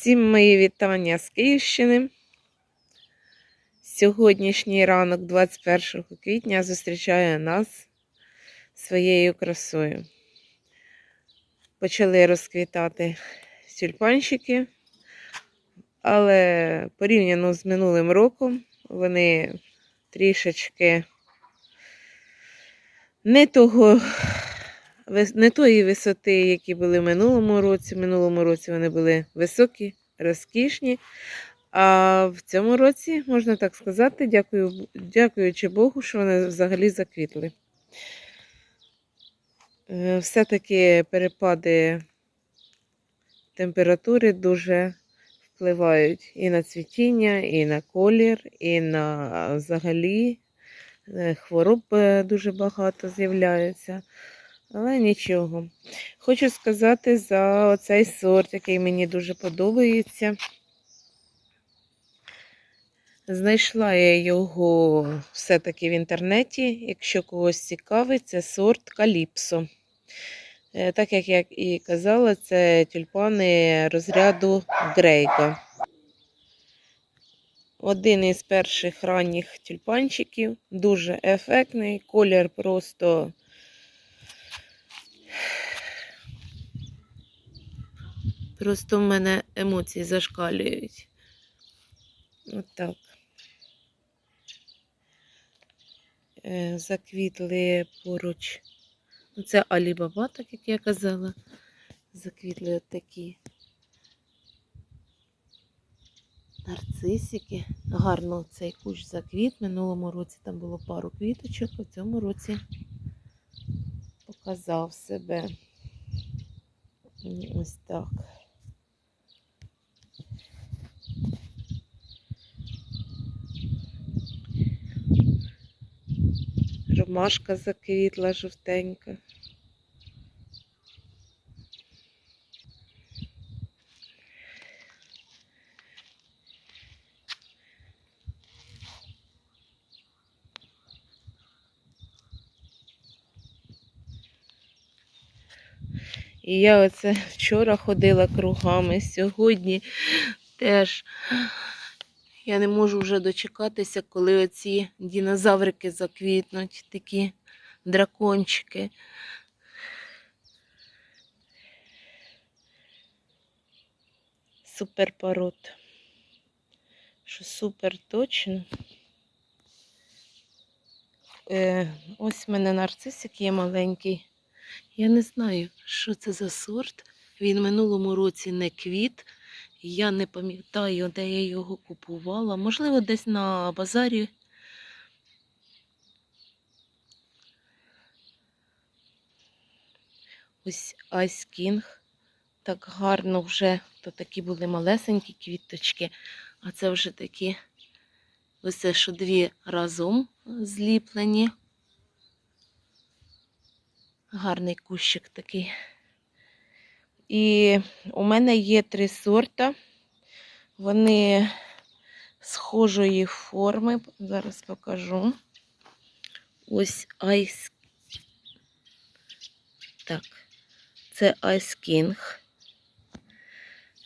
Всім мої вітання з Київщини. Сьогоднішній ранок, 21 квітня, зустрічає нас своєю красою. Почали розквітати тюльпанчики, але порівняно з минулим роком вони трішечки не того не тої висоти, які були в минулому році. В минулому році вони були високі, розкішні. А в цьому році, можна так сказати, дякую, дякуючи Богу, що вони взагалі заквітли. Е, Все-таки перепади температури дуже впливають і на цвітіння, і на колір, і на взагалі е, хвороб е, дуже багато з'являється. Але нічого. Хочу сказати за цей сорт, який мені дуже подобається. Знайшла я його все-таки в інтернеті. Якщо когось цікавить, це сорт Каліпсо. Е, Так як я і казала, це тюльпани розряду Грейка. Один із перших ранніх тюльпанчиків, дуже ефектний, колір просто Просто в мене емоції зашкалюють. Отак. Е, Заквітли поруч. Ну, Це Алібаба, так як я казала. Заквітли от такі нарцисики. Гарно цей кущ заквіт. Минулому році там було пару квіточок, в цьому році показав себе. Ось так. Ромашка заквітла жовтенька. І я оце вчора ходила кругами, сьогодні теж я не можу вже дочекатися, коли оці динозаврики заквітнуть, такі дракончики. Супер пород. Що супер точно. Е, ось в мене нарцисик є маленький. Я не знаю, що це за сорт. Він минулому році не квіт. Я не пам'ятаю, де я його купувала. Можливо, десь на базарі. Ось King. Так гарно вже. То такі були малесенькі квіточки, а це вже такі ось що дві разом зліплені. Гарний кущик такий. І у мене є три сорта. Вони схожої форми. Зараз покажу. Ось Ice. Так, це Ice King.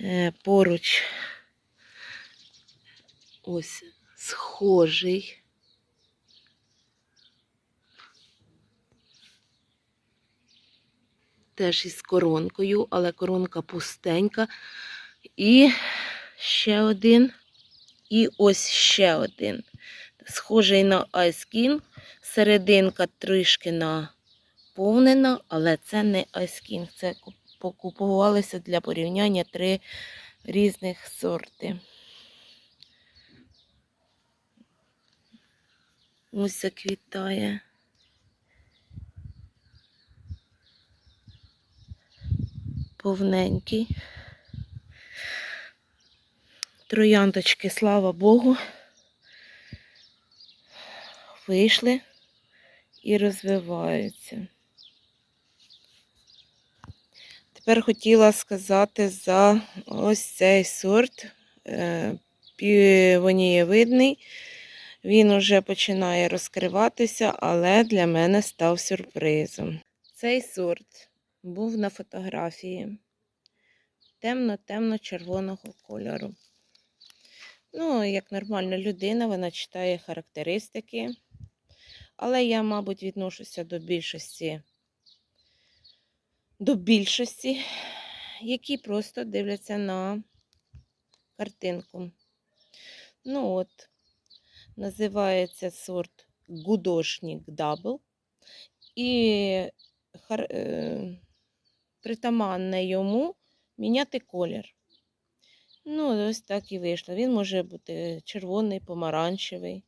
Е, Поруч ось схожий. Теж із коронкою, але коронка пустенька. І ще один. І ось ще один. Схожий на King. Серединка трішки наповнена, але це не King. Це куп- покупувалися для порівняння три різних сорти. Ось заквітає. Повненький. Трояндочки, слава Богу, вийшли і розвиваються. Тепер хотіла сказати за ось цей сорт е, півонієвидний. Він уже починає розкриватися, але для мене став сюрпризом. Цей сорт був на фотографії. темно-темно-червоного кольору. Ну, як нормальна людина, вона читає характеристики. Але я, мабуть, відношуся до більшості, до більшості, які просто дивляться на картинку. Ну от, називається сорт Гудошнік Дабл. І хар... притаманне йому міняти колір. Ну, ось так і вийшло. Він може бути червоний, помаранчевий.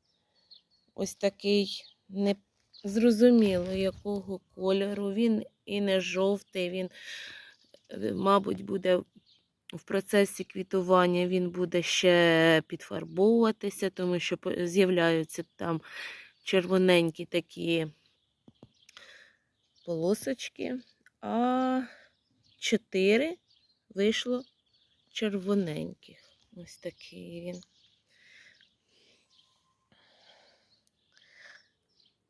Ось такий не зрозуміло, якого кольору. Він і не жовтий, він, е, мабуть, буде в процесі квітування він буде ще підфарбовуватися, тому що з'являються там червоненькі такі полосочки, а чотири вийшло червоненьких. Ось такий він.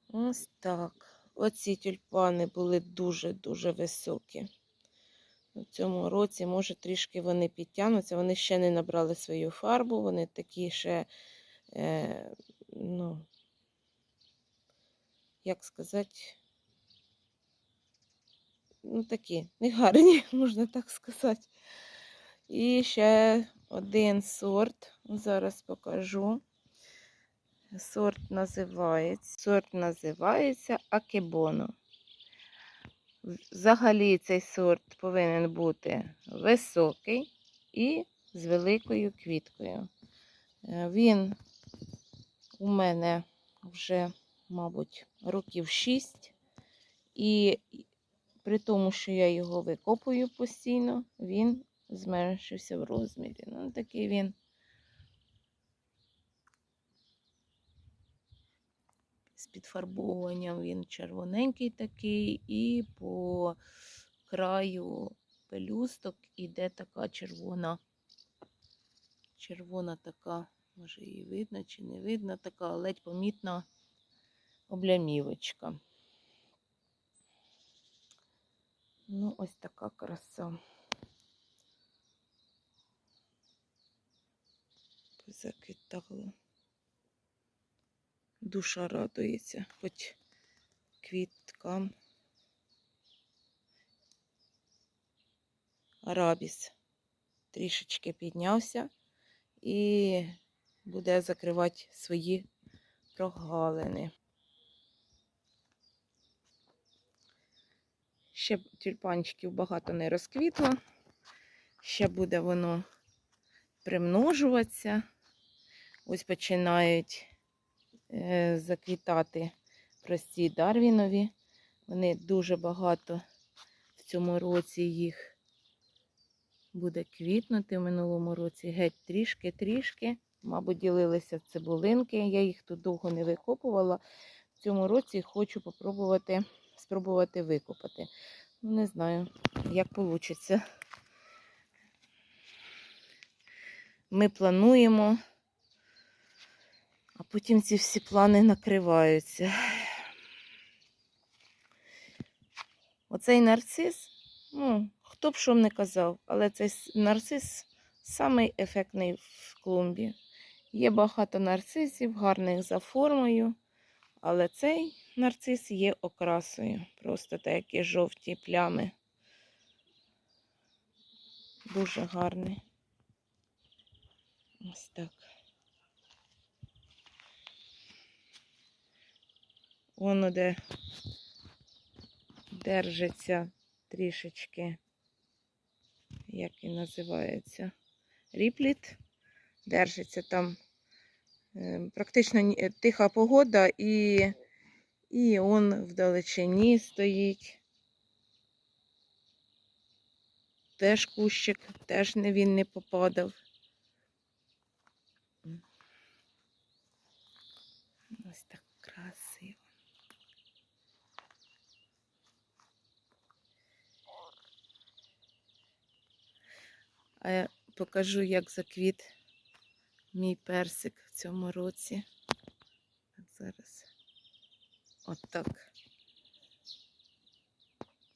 Ось так. Оці тюльпани були дуже-дуже високі. У цьому році, може, трішки вони підтягнуться. Вони ще не набрали свою фарбу, вони такі ще, е, ну, як сказати, ну такі, негарні, можна так сказати. І ще один сорт, зараз покажу. Сорт називається, сорт називається Акебоно. Взагалі цей сорт повинен бути високий і з великою квіткою. Е, Він у мене вже, мабуть, років 6. І при тому, що я його викопую постійно, він зменшився в розмірі. Ну, такий він з підфарбовуванням він червоненький такий, і по краю пелюсток іде така червона, червона така, може її видно чи не видно, така ледь помітна облямівочка. Ну, ось така краса. Заквітала. Душа радується, хоч квіткам. Арабіс трішечки піднявся і буде закривати свої прогалини. Ще тюльпанчиків багато не розквітло. Ще буде воно примножуватися. Ось починають е, заквітати прості дарвінові. Вони дуже багато в цьому році їх буде квітнути. В минулому році геть трішки-трішки. Мабуть, ділилися цибулинки. Я їх тут довго не викопувала. В цьому році хочу попробувати, спробувати викопати. Ну, не знаю, як вийде. Ми плануємо, а потім ці всі плани накриваються. Оцей нарцис, ну, хто б що не казав, але цей нарцис самий ефектний в клумбі. Є багато нарцисів, гарних за формою, але цей нарцис є окрасою. Просто такі жовті плями. Дуже гарний. Ось так. Воно де держиться трішечки, як він називається, ріпліт. Держиться там практично е, тиха погода і, і он вдалечині стоїть. Теж кущик, теж він не попадав. Ось так красиво. А я покажу, як заквіт мій персик цьому році. Так, зараз. Отак.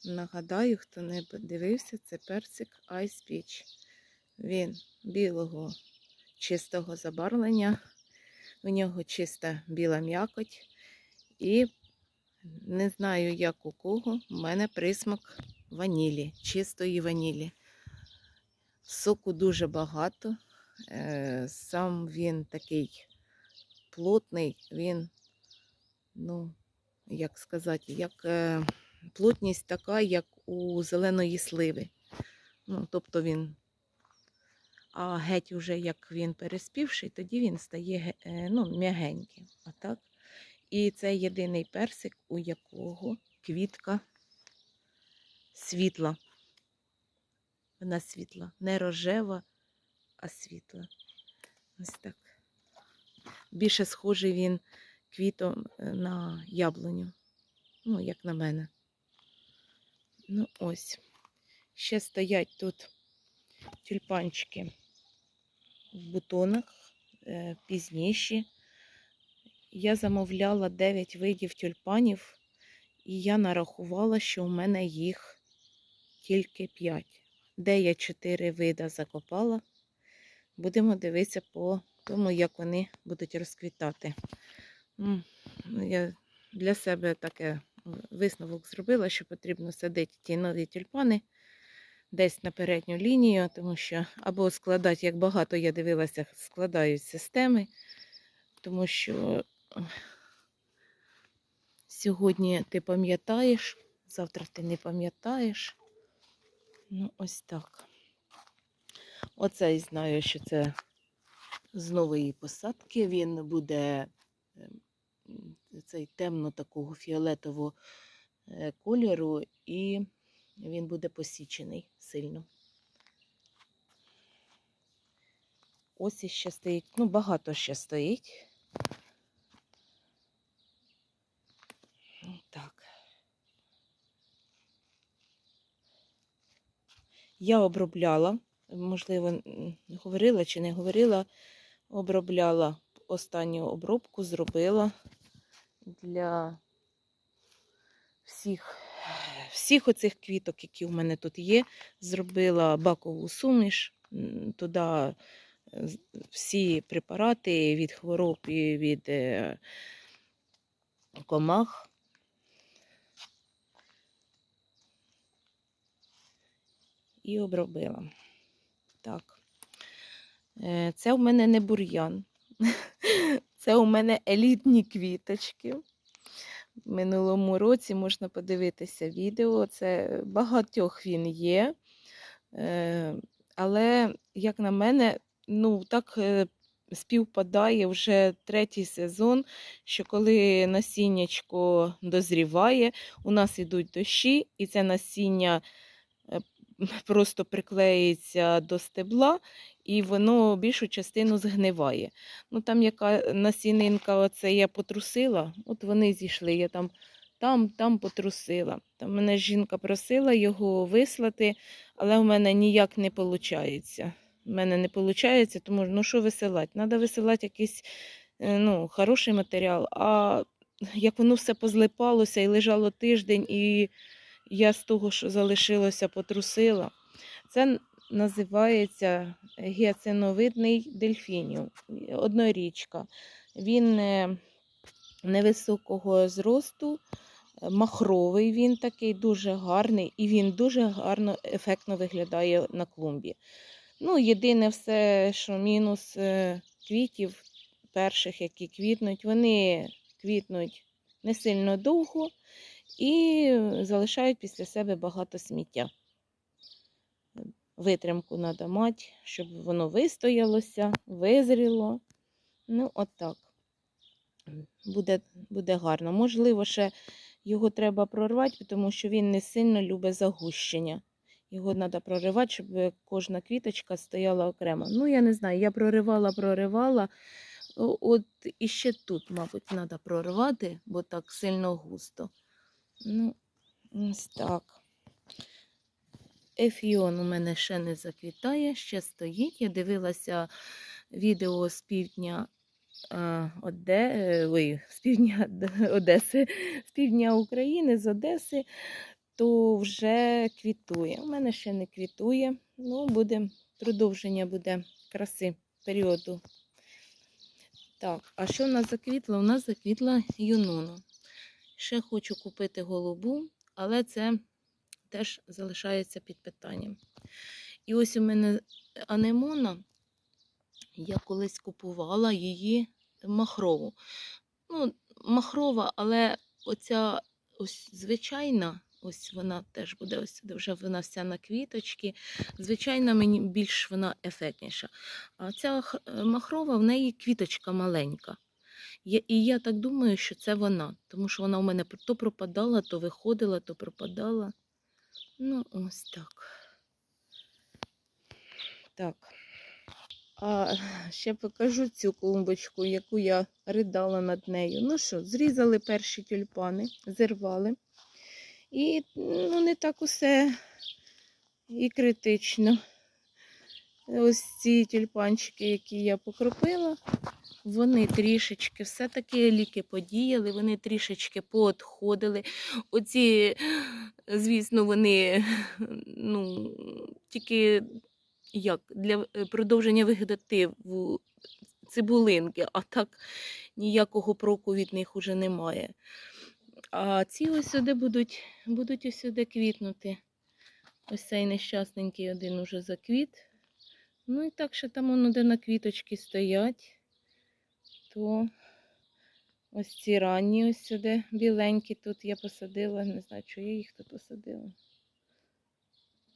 Нагадаю, хто не дивився, це персик Ice Peach. Він білого чистого забарвлення. У нього чиста біла м'якоть. І не знаю, як у кого, у мене присмак ванілі, чистої ванілі. Соку дуже багато. Е, Сам він такий плотний, він, ну, як сказати, як е, плотність така, як у зеленої сливи. Ну, тобто він, а геть уже як він переспівший, тоді він стає е, ну, м'ягеньким. А так? І це єдиний персик, у якого квітка світла. Вона світла, не рожева, а світла. Ось так. Більше схожий він квітом е, на яблуню. Ну, як на мене. Ну, ось. Ще стоять тут тюльпанчики в бутонах е, пізніші. Я замовляла 9 видів тюльпанів, і я нарахувала, що у мене їх тільки 5. Де я 4 вида закопала. Будемо дивитися по тому, як вони будуть розквітати. М, Я для себе таке висновок зробила, що потрібно садити ті нові тюльпани десь на передню лінію, тому що або складати, як багато я дивилася, складають системи, тому що сьогодні ти пам'ятаєш, завтра ти не пам'ятаєш. Ну, ось так. Оцей знаю, що це з нової посадки. Він буде е, цей темно такого фіолетового е, кольору, і він буде посічений сильно. Ось іще стоїть, ну, багато ще стоїть. Так. Я обробляла, можливо, говорила чи не говорила, обробляла останню обробку, зробила для всіх, всіх оцих квіток, які в мене тут є, зробила бакову суміш, туди е, всі препарати від хвороб і від е, комах. І обробила. Так. Е, Це у мене не бур'ян. Це у мене елітні квіточки. В минулому році можна подивитися відео. Це багатьох він є. Е, Але, як на мене, ну так е, співпадає вже третій сезон, що коли насіннячко дозріває, у нас ідуть дощі, і це насіння просто приклеїться до стебла, і воно більшу частину згниває. Ну там яка насінинка, оце я потрусила, от вони зійшли. Я там, там, там потрусила. Там мене жінка просила його вислати, але в мене ніяк не виходить. У мене не виходить, тому ну що висилати? Треба висилати якийсь е, ну, хороший матеріал. А як воно все позлипалося і лежало тиждень, і я з того, що залишилося, потрусила. Це називається гіациновидний дельфінів, однорічка. Він е, невисокого зросту, е, махровий він такий, дуже гарний, і він дуже гарно, ефектно виглядає на клумбі. Ну, єдине все, що мінус е, квітів перших, які квітнуть, вони квітнуть не сильно довго і залишають після себе багато сміття. Витримку треба мати, щоб воно вистоялося, визріло. Ну, отак. Буде, буде гарно. Можливо, ще його треба прорвати, тому що він не сильно любить загущення. Його треба проривати, щоб кожна квіточка стояла окремо. Ну, я не знаю, я проривала, проривала. От іще тут, мабуть, треба прорвати, бо так сильно густо. Ну, ось так. Ефіон у мене ще не заквітає, ще стоїть. Я дивилася відео з півдня е, Оде... е, ой, з півдня Одеси, з півдня України, з Одеси. то вже квітує. У мене ще не квітує. Ну, буде продовження буде краси періоду. Так, а що в нас заквітло? У нас заквітла юнона. Ще хочу купити голубу, але це теж залишається під питанням. І ось у мене анемона. Я колись купувала її махрову. Ну, махрова, але оця ось звичайна, ось вона теж буде ось вже вона вся на квіточки. Звичайна, мені більш вона ефектніша. А ця махрова, в неї квіточка маленька. І я так думаю, що це вона, тому що вона у мене то пропадала, то виходила, то пропадала. Ну, ось так. Так. А ще покажу цю клумбочку, яку я ридала над нею. Ну що, зрізали перші тюльпани, зірвали. І ну, не так усе і критично. Ось ці тюльпанчики, які я покропила, вони трішечки, все-таки ліки подіяли, вони трішечки поотходили. Оці, звісно, вони ну, тільки як для е, продовження вегетативу цибулинки, а так ніякого проку від них уже немає. А ці ось сюди будуть, будуть ось сюди квітнути. Ось цей нещасненький один уже заквіт. Ну і так, що там воно, де на квіточки стоять, то ось ці ранні ось сюди біленькі тут я посадила, не знаю, що я їх тут посадила.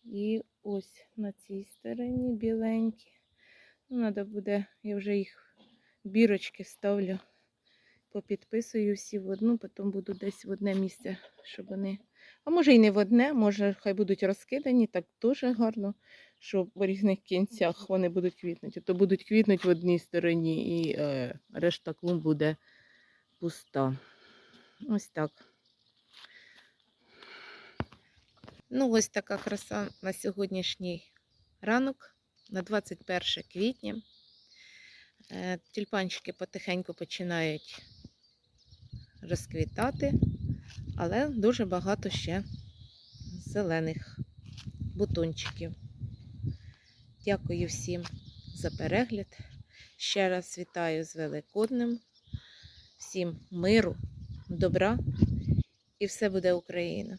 І ось на цій стороні біленькі. Ну, треба буде, я вже їх бірочки ставлю, попідписую всі в одну, потім буду десь в одне місце, щоб вони. А може і не в одне, може хай будуть розкидані, так теж гарно, що в різних кінцях вони будуть квітнути. То будуть квітнути в одній стороні і е, решта клумб буде пуста. Ось так. Ну, ось така краса на сьогоднішній ранок, на 21 квітня. Е, Тюльпанчики потихеньку починають розквітати, але дуже багато ще зелених бутончиків. Дякую всім за перегляд. Ще раз вітаю з Великодним. Всім миру, добра і все буде Україна!